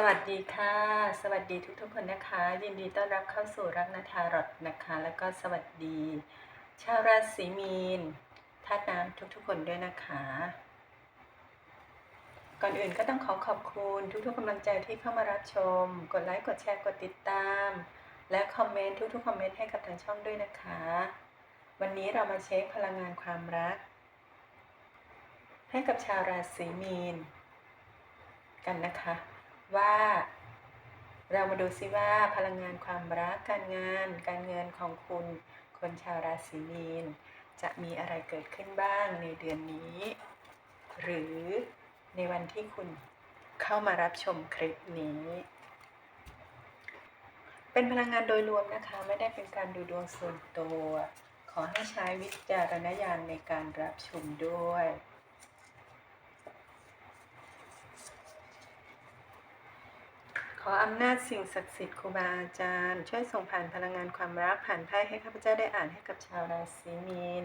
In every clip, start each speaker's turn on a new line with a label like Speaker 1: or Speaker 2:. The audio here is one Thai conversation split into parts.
Speaker 1: สวัสดีค่ะ สวัสดีทุกๆคนนะคะ ยินดีต้อนรับเข้าสู่รักนาทารอดนะคะ แล้วก็สวัสดี ชาวราศีมีนธาตุน้ำทุกๆคนด้วยนะคะ ก่อนอื่นก็ต้องขอขอบคุณทุกๆกำลังใจที่เข้ามารับชม กดไลค์กดแชร์กดติดตาม และคอมเมนต์ทุกๆคอมเมนต์ให้กับทางช่องด้วยนะคะ วันนี้เรามาเช็คพลังงานความรัก ให้กับชาวราศีมีน กันนะคะ ว่า เรามาดูซิว่าพลังงานความรักการงาน การเงินของคุณคนชาวราศีมีน จะมีอะไรเกิดขึ้นบ้างในเดือนนี้ หรือในวันที่คุณเข้ามารับชมคลิปนี้ เป็นพลังงานโดยรวมนะคะ ไม่ได้เป็นการดูดวงส่วนตัว ขอให้ใช้วิจารณญาณในการรับชมด้วย ข ออำนาจสิ่งศักดิ์สิทธิ์ครูบาอาจารย์ ช่วยส่งผ่านพลังงานความรักผ่านไพ่ให้ข้าพเจ้าได้อ่านให้กับชาวราศีมีน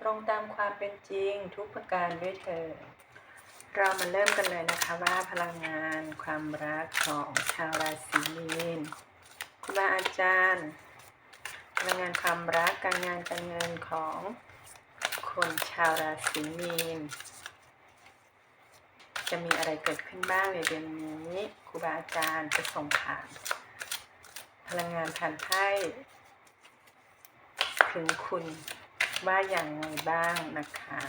Speaker 1: ตรงตามความเป็นจริงทุกประการด้วยเถิดเรามาเริ่มกันเลยนะคะว่าพลังงานความรักของชาวราศีมีนครูบาอาจารย์ พลังงานความรักการงานการเงินของคนชาวราศีมีน จะมีอะไรเกิดขึ้นบ้างในเดือนนี้ครูบาอาจารย์จะส่งผ่าน พลังงานผ่านไพ่ถึงคุณว่าอย่างไรบ้างนะคะ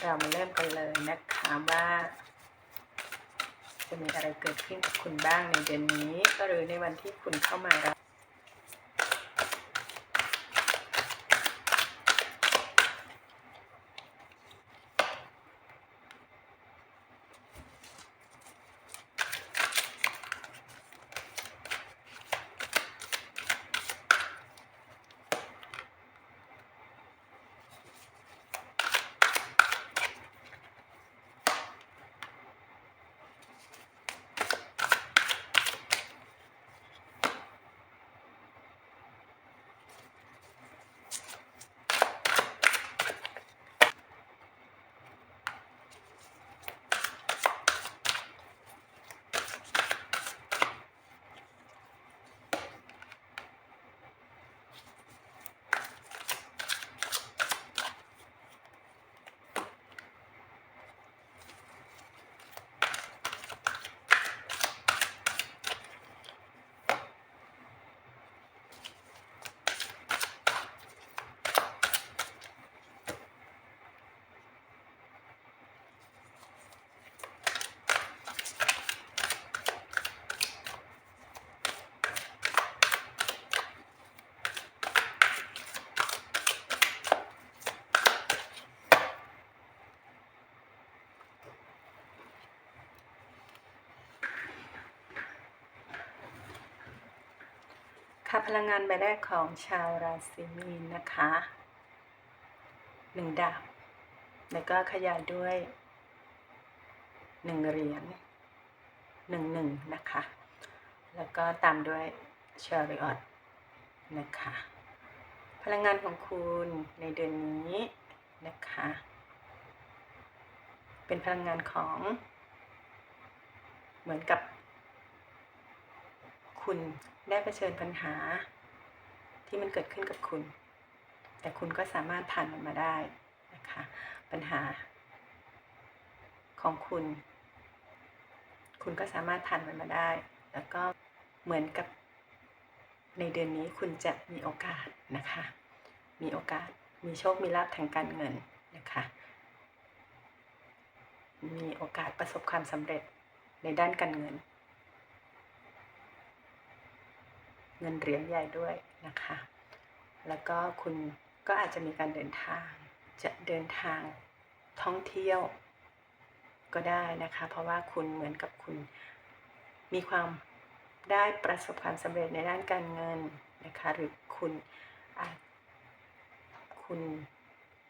Speaker 1: เรามาเริ่มกันเลยนะคะว่า จะมีอะไรเกิดขึ้นกับคุณบ้างในเดือนนี้หรือในวันที่คุณเข้ามารับ ค่ะพลังงานใบแรกของชาวราศีมีนนะคะหนึ่งดาบ แล้วก็ขยายด้วยหนึ่งเหรียญหนึ่งหนึ่งนะคะ แล้วก็ตามด้วยเชาริออตนะคะ พลังงานของคุณในเดือนนี้นะคะ เป็นพลังงานของเหมือนกับ คุณได้เผชิญปัญหา ที่มันเกิดขึ้นกับคุณ แต่คุณก็สามารถผ่านมันมาได้นะคะ ปัญหา ของคุณ คุณก็สามารถผ่านมันมาได้ แล้วก็เหมือนกับในเดือนนี้คุณจะมีโอกาสนะคะ มีโอกาส มีโชค มีลาภทางการเงินนะคะ มีโอกาสประสบความสำเร็จในด้านการเงิน เงินเหรียญใหญ่ด้วยนะคะ แล้วก็คุณก็อาจจะมีการเดินทาง จะเดินทางท่องเที่ยวก็ได้นะคะ เพราะว่าคุณเหมือนกับคุณมีความได้ประสบความสำเร็จในด้านการเงินนะคะ หรือคุณอาจคุณ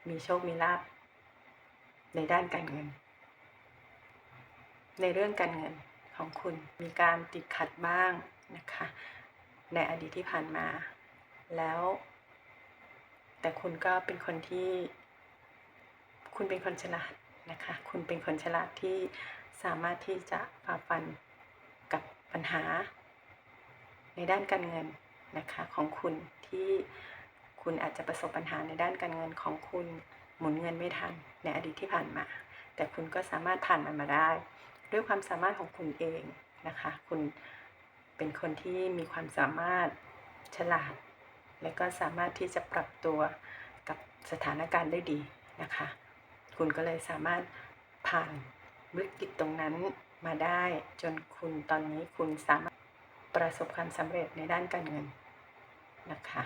Speaker 1: มีโชคมีลาภในด้านการเงิน ในเรื่องการเงินของคุณมีการติดขัดบ้างนะคะ ในอดีตที่ผ่านมา แล้ว แต่คุณก็เป็นคนที่ คุณเป็นคนฉลาดนะคะ คุณเป็นคนฉลาดที่สามารถที่จะฝ่าฟันกับปัญหา ในด้านการเงินนะคะของคุณที่คุณอาจจะประสบปัญหาในด้านการเงินของคุณหมุนเงินไม่ทันในอดีตที่ผ่านมา แต่คุณก็สามารถผ่านมันมาได้ ด้วยความสามารถของคุณเองนะคะ คุณ เป็นคนที่มีความสามารถฉลาด และก็สามารถที่จะปรับตัวกับสถานการณ์ได้ดีนะคะ คุณก็เลยสามารถผ่านวิกฤตตรงนั้นมาได้จนคุณตอนนี้คุณสามารถประสบความสำเร็จในด้านการเงินนะคะ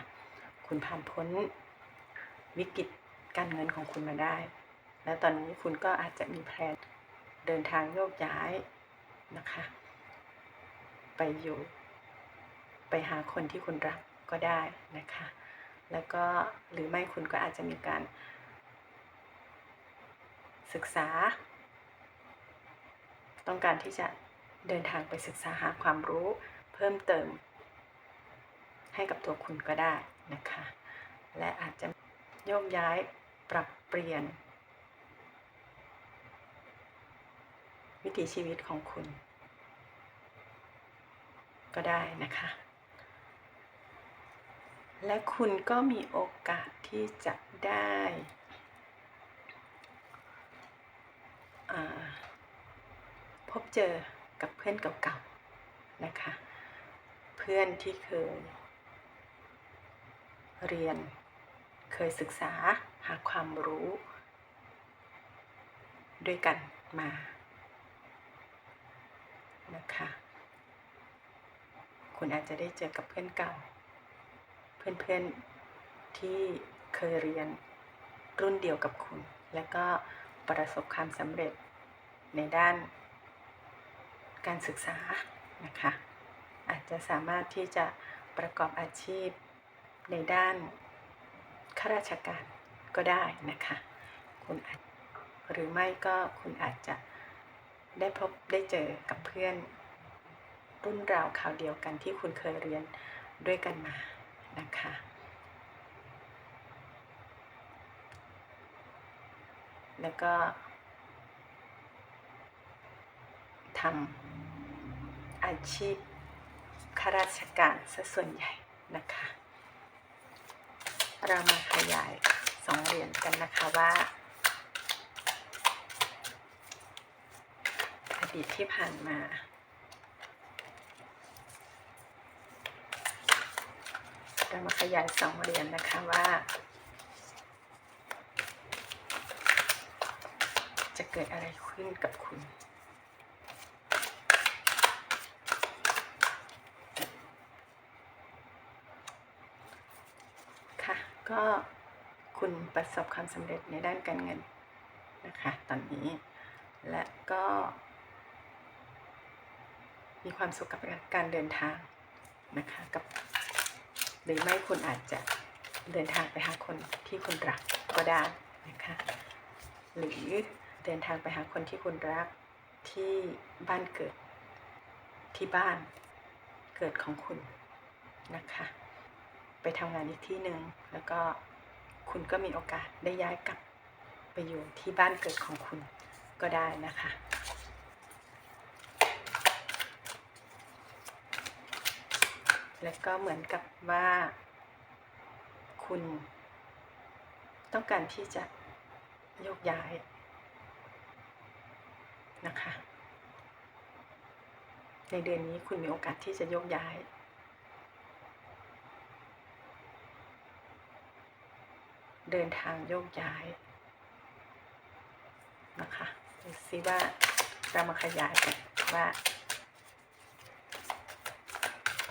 Speaker 1: คุณผ่านพ้นวิกฤตการเงินของคุณมาได้ และตอนนี้คุณก็อาจจะมีแพลนเดินทางโยกย้ายนะคะ ไปอยู่ ไปหาคนที่คุณรักก็ได้นะคะ แล้วก็หรือไม่คุณก็อาจจะมีการ ศึกษา ต้องการที่จะเดินทางไปศึกษาหาความรู้เพิ่มเติม ให้กับตัวคุณก็ได้นะคะ และอาจจะโยกย้ายปรับเปลี่ยน วิถีชีวิตของคุณ ก็ได้นะคะ และคุณก็มีโอกาสที่จะได้พบเจอกับเพื่อนเก่าๆนะคะ เพื่อนที่เคยเรียนเคยศึกษาหาความรู้ ด้วยกันมานะคะ คุณอาจจะได้เจอกับเพื่อนเก่า เพื่อนๆที่เคยเรียนรุ่นเดียวกับคุณ และก็ประสบความสำเร็จในด้านการศึกษานะคะ อาจจะสามารถที่จะประกอบอาชีพในด้านข้าราชการก็ได้นะคะ คุณอาจหรือไม่ก็คุณอาจจะได้พบได้เจอกับเพื่อน รุ่นราวข่าวเดียวกันที่คุณเคยเรียนด้วยกันมานะคะแล้วก็ทำอาชีพข้าราชการซะส่วนใหญ่นะคะ เรามาขยายสองเหรียญกันนะคะว่า อดีตที่ผ่านมา เรามาขยายสองเหรียญนะคะว่า จะเกิดอะไรขึ้นกับคุณค่ะก็คุณประสบความสำเร็จในด้านการเงินนะคะตอนนี้ และก็ มีความสุขกับการเดินทางนะคะกับ หรือไม่คุณอาจจะเดินทางไปหาคนที่คุณรักก็ได้นะคะหรือเดินทางไปหาคนที่คุณรักที่บ้านเกิดที่บ้านเกิดของคุณนะคะ ไปทำงานอีกที่หนึ่งแล้วก็คุณก็มีโอกาสได้ย้ายกลับไปอยู่ที่บ้านเกิดของคุณก็ได้นะคะ และก็เหมือนกับว่า คุณ ต้องการที่จะโยกย้ายนะคะ ในเดือนนี้คุณมีโอกาสที่จะโยกย้าย เดินทางโยกย้ายนะคะดูซิว่าเรามาขยายกันว่า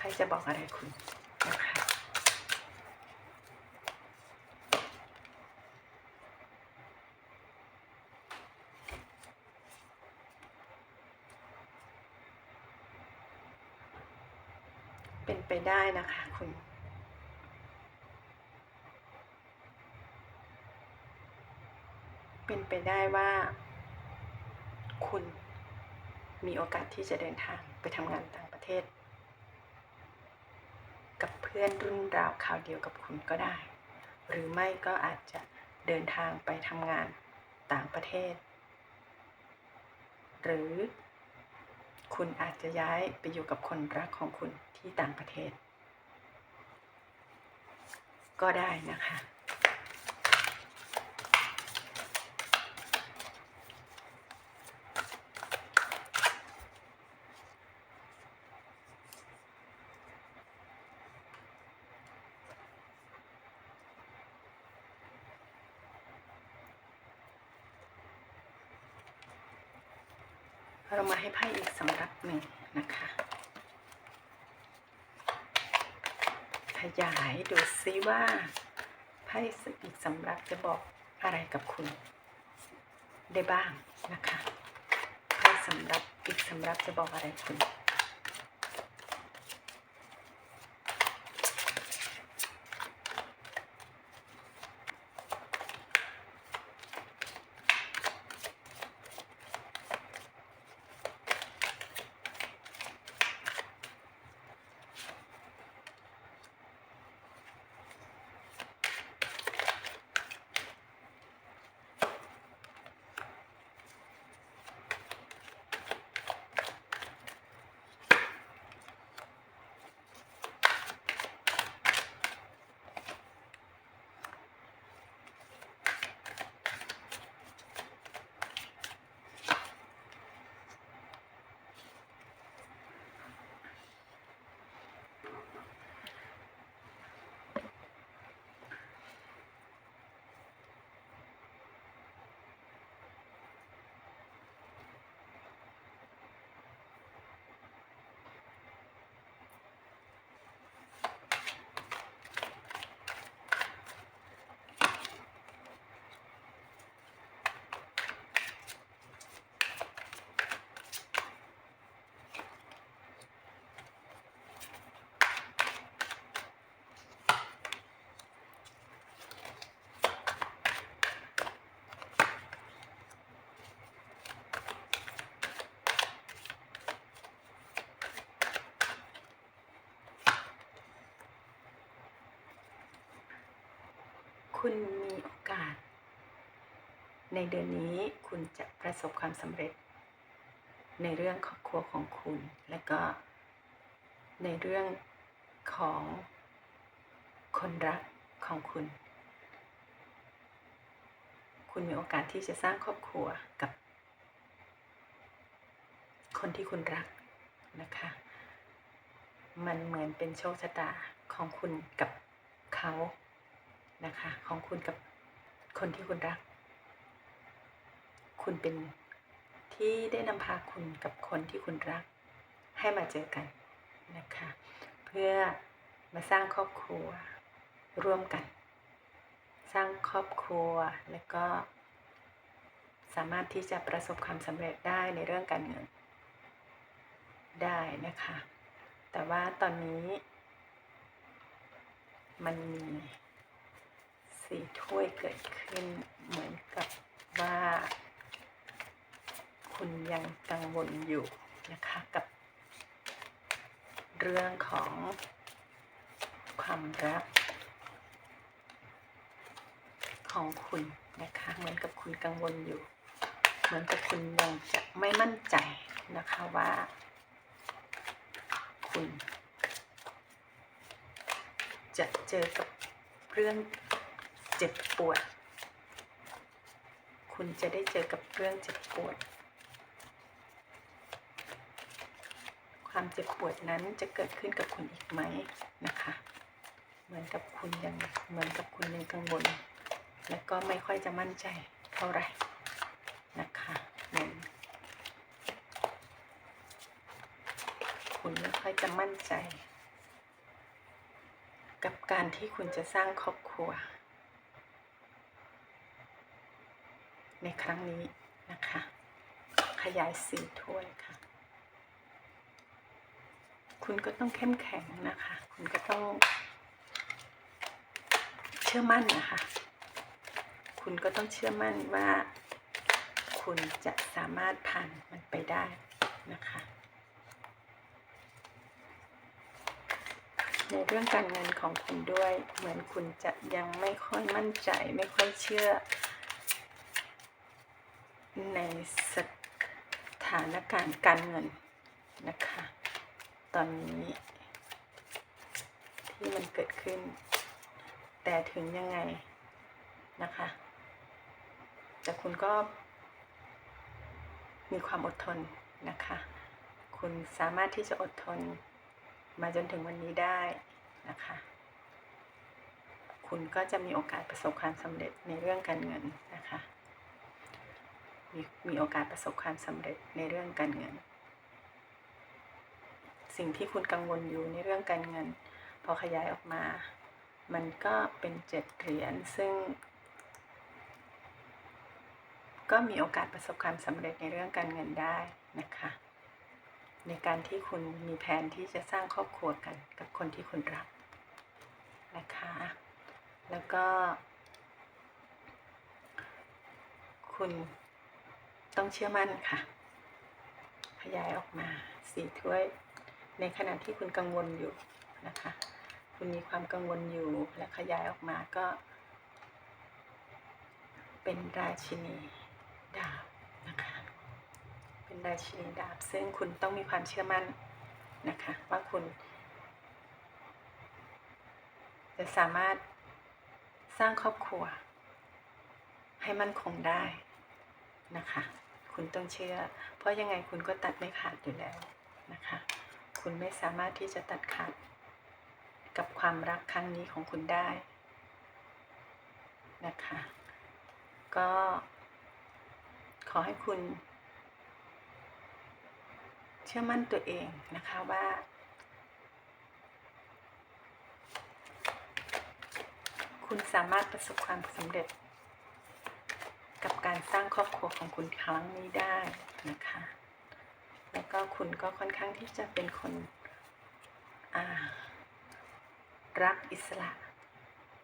Speaker 1: ไพ่จะบอกอะไรคุณนะคะเป็นไปได้นะคะคุณเป็นไปได้ว่า คุณมีโอกาสที่จะเดินทางไปทำงานต่างประเทศ กับเพื่อนรุ่นราวข่าวเดียวกับคุณก็ได้ หรือไม่ก็อาจจะเดินทางไปทำงานต่างประเทศ หรือคุณอาจจะย้ายไปอยู่กับคนรักของคุณที่ต่างประเทศ ก็ได้นะคะ เรามาให้ไพ่อีกสำรับหนึ่งนะคะ ขยายดูซิว่าไพ่อีกสำรับจะบอกอะไรกับคุณได้บ้างนะคะไพ่สำรับอีกสำรับจะบอกอะไรคุณ คุณมีโอกาส ในเดือนนี้คุณจะประสบความสำเร็จ ในเรื่องครอบครัวของคุณ และก็ ในเรื่องของคนรักของคุณ คุณมีโอกาสที่จะสร้างครอบครัวกับ คนที่คุณรักนะคะ มันเหมือนเป็นโชคชะตาของคุณกับเขา นะคะ ของคุณกับคนที่คุณรัก คุณเป็นที่ได้นำพาคุณกับคนที่คุณรัก ให้มาเจอกันนะคะ เพื่อมาสร้างครอบครัวร่วมกัน สร้างครอบครัวแล้วก็ สามารถที่จะประสบความสำเร็จได้ในเรื่องการเงิน ได้นะคะ แต่ว่าตอนนี้ มันมี สีถ้วยเกิดขึ้นเหมือนกับว่า คุณยังกังวลอยู่นะคะกับเรื่องของความรักของคุณนะคะ เหมือนกับคุณกังวลอยู่ เหมือนกับคุณยังจะไม่มั่นใจนะคะว่า คุณ จะเจอกับเรื่อง จ็บปวด คุณจะได้เจอกับเรื่องเจ็บปวด ความเจ็บปวดนั้นจะเกิดขึ้นกับคุณอีกไหมนะคะ เหมือนกับคุณยังเหมือนกับคุณยังกังวล และก็ไม่ค่อยจะมั่นใจเท่าไหร่นะคะเหมือนคุณไม่ค่อยจะมั่นใจ กับการที่คุณจะสร้างครอบครัว ใน ครั้งนี้นะคะ ขยายสีถ้วยค่ะ คุณก็ต้องเข้มแข็งนะคะ คุณก็ต้อง เชื่อมั่นนะคะ คุณก็ต้องเชื่อมั่นว่า คุณจะสามารถผ่านมันไปได้นะคะในเรื่องการเงินของคุณด้วย เหมือนคุณจะยังไม่ค่อยมั่นใจ ไม่ค่อยเชื่อ ในสถานการณ์การเงินนะคะ ตอนนี้ที่มันเกิดขึ้น แต่ถึงยังไงนะคะ แต่คุณก็มีความอดทนนะคะ คุณสามารถที่จะอดทนมาจนถึงวันนี้ได้นะคะ คุณก็จะมีโอกาสประสบความสำเร็จในเรื่องการเงินนะคะ มีโอกาสประสบความสำเร็จในเรื่องการเงิน สิ่งที่คุณกังวลอยู่ในเรื่องการเงิน พอขยายออกมา มันก็เป็นเจ็ดเหรียญซึ่ง ก็มีโอกาสประสบความสำเร็จในเรื่องการเงินได้นะคะ ในการที่คุณมีแผนที่จะสร้างครอบครัวกันกับคนที่คุณรักนะคะ แล้วก็ คุณ ต้องเชื่อมั่นค่ะ ขยายออกมาสี่ถ้วย ในขณะที่คุณกังวลอยู่นะคะ คุณมีความกังวลอยู่และขยายออกมาก็ เป็นราชินีดาบนะคะ เป็นราชินีดาบ ซึ่งคุณต้องมีความเชื่อมั่นนะคะ ว่าคุณ จะสามารถสร้างครอบครัว ให้มั่นคงได้นะคะ คุณต้องเชื่อ เพราะยังไงคุณก็ตัดไม่ขาดอยู่แล้วนะคะ คุณไม่สามารถที่จะตัดขาดกับความรักครั้งนี้ของคุณได้นะคะ ก็ขอให้คุณ เชื่อมั่นตัวเองนะคะว่าคุณสามารถประสบความสำเร็จ กับการสร้างครอบครัวของคุณครั้งนี้ได้นะคะ แล้วก็คุณก็ค่อนข้างที่จะเป็นคนรักอิสระ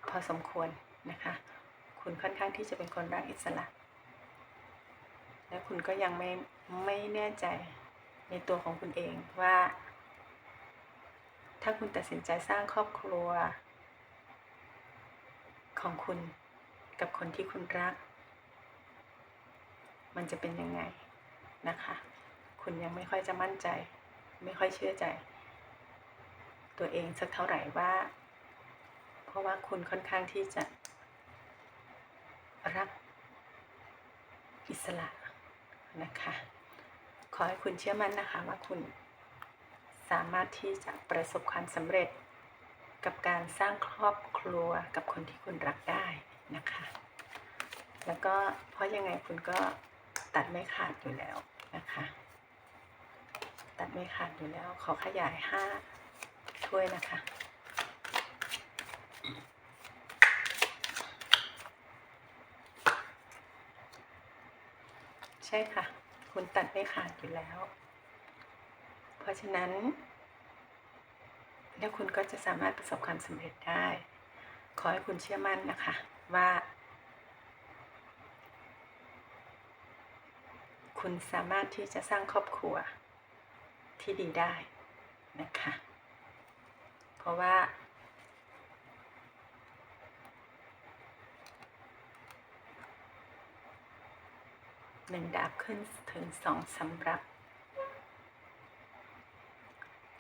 Speaker 1: พอสมควรนะคะ คุณค่อนข้างที่จะเป็นคนรักอิสระ และคุณก็ยังไม่ไม่แน่ใจในตัวของคุณเองว่า ถ้าคุณตัดสินใจสร้างครอบครัว ของคุณกับคนที่คุณรัก มันจะเป็นยังไงนะคะ คุณยังไม่ค่อยจะมั่นใจ ไม่ค่อยเชื่อใจ ตัวเองสักเท่าไหร่ว่า เพราะว่าคุณค่อนข้างที่จะ รักอิสระนะคะ ขอให้คุณเชื่อมั่นนะคะว่าคุณสามารถที่จะประสบความสำเร็จกับการสร้างครอบครัวกับคนที่คุณรักได้นะคะ แล้วก็เพราะยังไงคุณก็ ตัดไม่ขาดอยู่แล้วนะคะ ตัดไม่ขาดอยู่แล้ว ขอขยายห้าถ้วยนะคะ ใช่ค่ะ คุณตัดไม่ขาดอยู่แล้ว เพราะฉะนั้นแล้วคุณก็จะสามารถประสบความสำเร็จได้ ขอให้คุณเชื่อมั่นนะคะว่า คุณสามารถที่จะสร้างครอบครัวที่ดีได้นะคะ เพราะว่า หนึ่งดาบขึ้นถึงสองสำรับ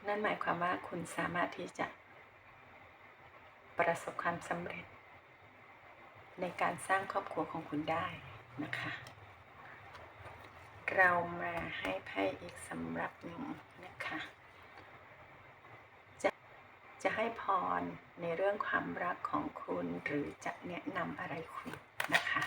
Speaker 1: นั่นหมายความว่าคุณสามารถที่จะ ประสบความสำเร็จ ในการสร้างครอบครัวของคุณได้นะคะ เรามาให้ไพ่อีกสำหรับหนึ่งนะคะ จะจะให้พรในเรื่องความรักของคุณหรือจะแนะนำอะไรคุณนะคะ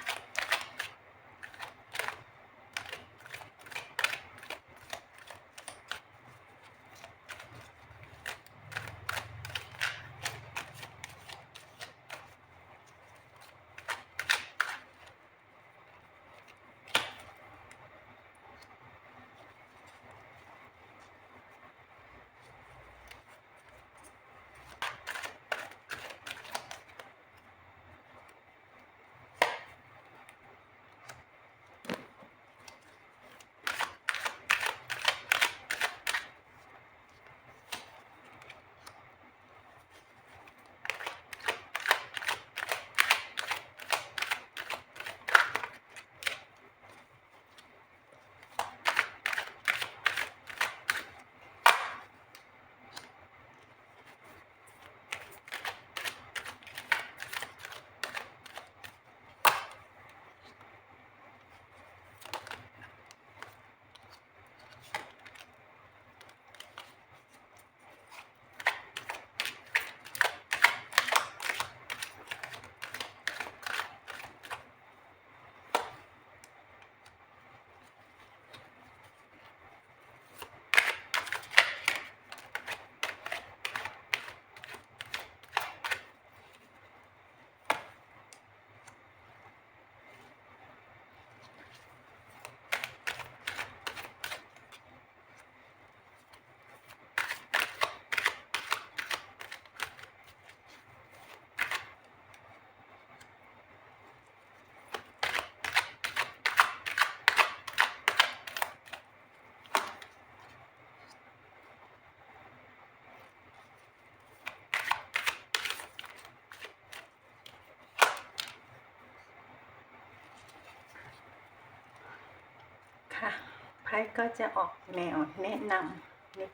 Speaker 1: ไพ่ก็จะออกแนวแนะนำนิด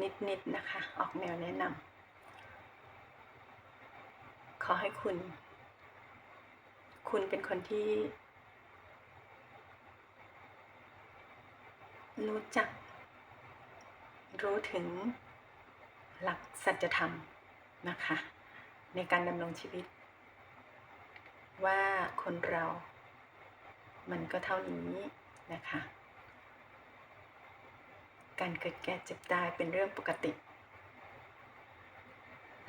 Speaker 1: นิดนิดนะคะ ออกแนวแนะนำขอให้คุณ คุณเป็นคนที่ รู้จัก รู้ถึงหลักสัจธรรมนะคะ ในการดำรงชีวิต ว่าคนเรา มันก็เท่านี้นะคะ การเกิดแก่เจ็บตายเป็นเรื่องปกติ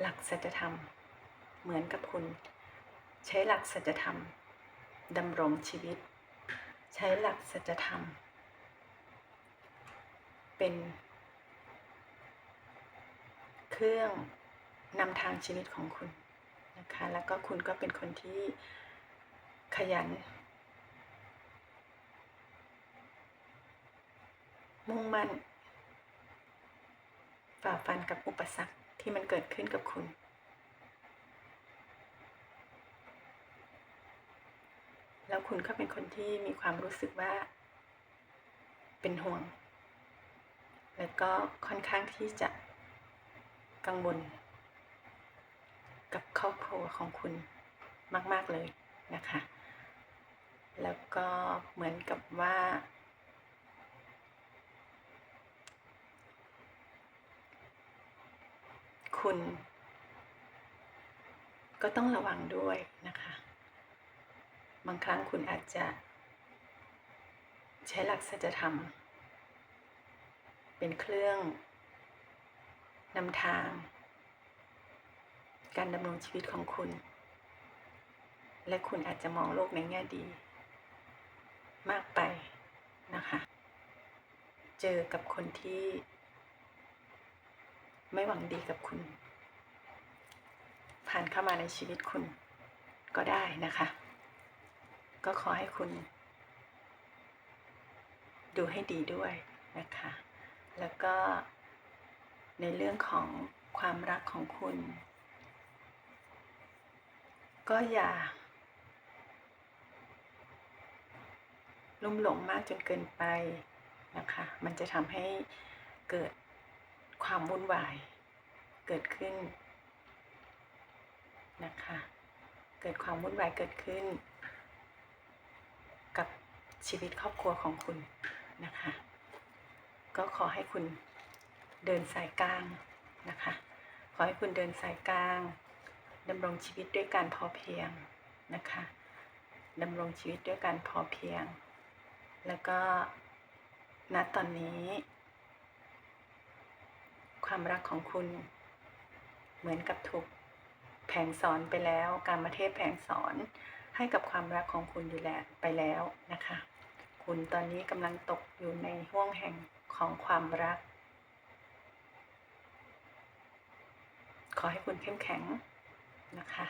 Speaker 1: หลักสัจธรรม เหมือนกับคุณ ใช้หลักสัจธรรมดำรงชีวิต ใช้หลักสัจธรรม เป็น เครื่องนำทางชีวิตของคุณนะคะ แล้วก็คุณก็เป็นคนที่ขยัน มุ่งมั่น ฝ่าฟันกับอุปสรรคที่มันเกิดขึ้นกับคุณ แล้วคุณก็เป็นคนที่มีความรู้สึกว่า เป็นห่วง แล้วก็ค่อนข้างที่จะกังวลกับครอบครัวของคุณมาก ๆ เลยนะคะ แล้วก็เหมือนกับว่า คุณ ก็ต้องระวังด้วยนะคะ บางครั้งคุณอาจจะ ใช้หลักสัจธรรม เป็นเครื่องนำทาง การดำรงชีวิตของคุณ และคุณอาจจะมองโลกในแง่ดี มากไปนะคะ เจอกับคนที่ ไม่หวังดีกับคุณ ผ่านเข้ามาในชีวิตคุณก็ได้นะคะ ก็ขอให้คุณ ดูให้ดีด้วยนะคะ แล้วก็ในเรื่องของความรักของคุณ ก็อย่าลุ่มหลงมากจนเกินไปนะคะ มันจะทำให้เกิด ความวุ่นวายเกิดขึ้นนะคะ เกิดความวุ่นวายเกิดขึ้น กับชีวิตครอบครัวของคุณนะคะ ก็ขอให้คุณเดินสายกลางนะคะ ขอให้คุณเดินสายกลางดำรงชีวิตด้วยการพอเพียงนะคะดำรงชีวิตด้วยการพอเพียง แล้วก็ณตอนนี้ ความรักของคุณ เหมือนกับถูกแผงสอนไปแล้ว การมาเทศแผงสอนให้กับความรักของคุณอยู่แล้วไปแล้วนะคะ คุณตอนนี้กำลังตกอยู่ในห่วงแห่งของความรัก ขอให้คุณเข้มแข็งนะคะ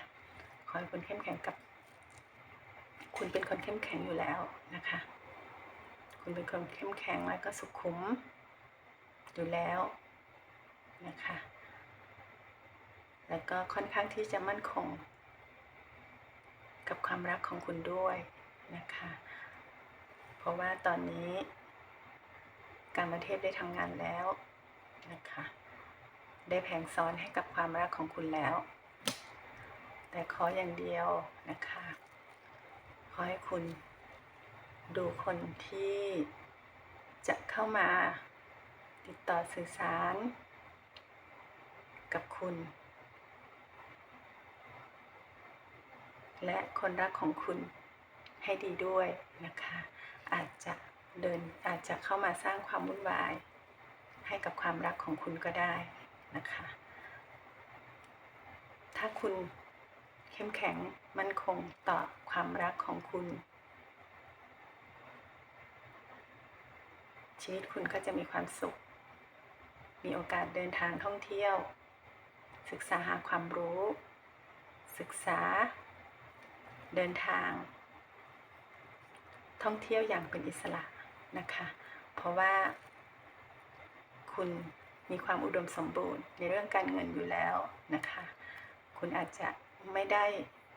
Speaker 1: ขอให้คุณเข้มแข็งกับ คุณเป็นคนเข้มแข็งอยู่แล้วนะคะ คุณเป็นคนเข้มแข็งแล้วก็สุขุมอยู่แล้ว นะคะ แล้วก็ค่อนข้างที่จะมั่นคง กับความรักของคุณด้วยนะคะ เพราะว่าตอนนี้การมาเทพได้ทำงานแล้วนะคะ ได้แผงซ้อนให้กับความรักของคุณแล้ว แต่ขออย่างเดียวนะคะ ขอให้คุณดูคนที่จะเข้ามาติดต่อสื่อสาร กับคุณ และคนรักของคุณให้ดีด้วยนะคะ อาจจะเดินอาจจะเข้ามาสร้างความวุ่นวาย ให้กับความรักของคุณก็ได้นะคะ ถ้าคุณเข้มแข็งมั่นคงต่อความรักของคุณ ชีวิตคุณก็จะมีความสุข มีโอกาสเดินทางท่องเที่ยว ศึกษาหาความรู้ ศึกษา เดินทาง ท่องเที่ยวอย่างเป็นอิสระนะคะ เพราะว่าคุณมีความอุดมสมบูรณ์ในเรื่องการเงินอยู่แล้วนะคะ คุณอาจจะไม่ได้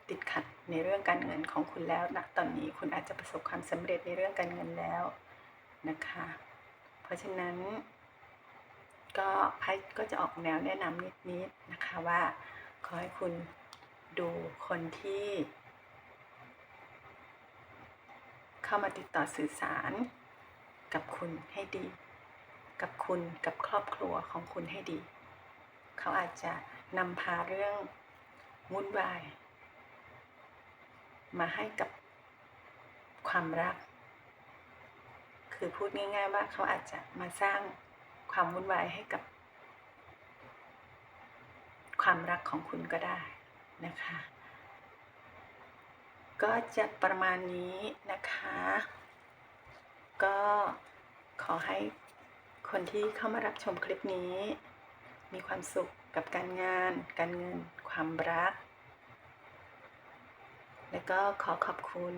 Speaker 1: ติดขัดในเรื่องการเงินของคุณแล้วนะตอนนี้คุณอาจจะประสบความสำเร็จในเรื่องการเงินแล้วนะคะ เพราะฉะนั้น ก็ไพ่ก็จะออกแนวแนะนำนิดๆนะคะว่า ขอให้คุณดูคนที่ เข้ามาติดต่อสื่อสาร กับคุณให้ดี กับคุณกับครอบครัวของคุณให้ดี เขาอาจจะนำพาเรื่องวุ่นวาย มาให้กับความรัก คือพูดง่าย ๆ ว่าเขาอาจจะมาสร้าง ความวุ่นวายให้กับ ความรักของคุณก็ได้นะคะ ก็จะประมาณนี้นะคะ ก็ขอให้คนที่เข้ามารับชมคลิปนี้ มีความสุขกับการงาน การเงิน ความรัก แล้วก็ขอขอบคุณ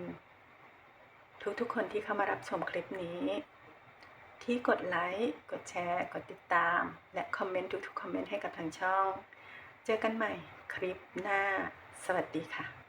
Speaker 1: ทุกๆคนที่เข้ามารับชมคลิปนี้ ที่กดไลค์ กดแชร์ กดติดตาม และคอมเมนต์ทุกๆคอมเมนต์ให้กับทางช่อง เจอกันใหม่คลิปหน้า สวัสดีค่ะ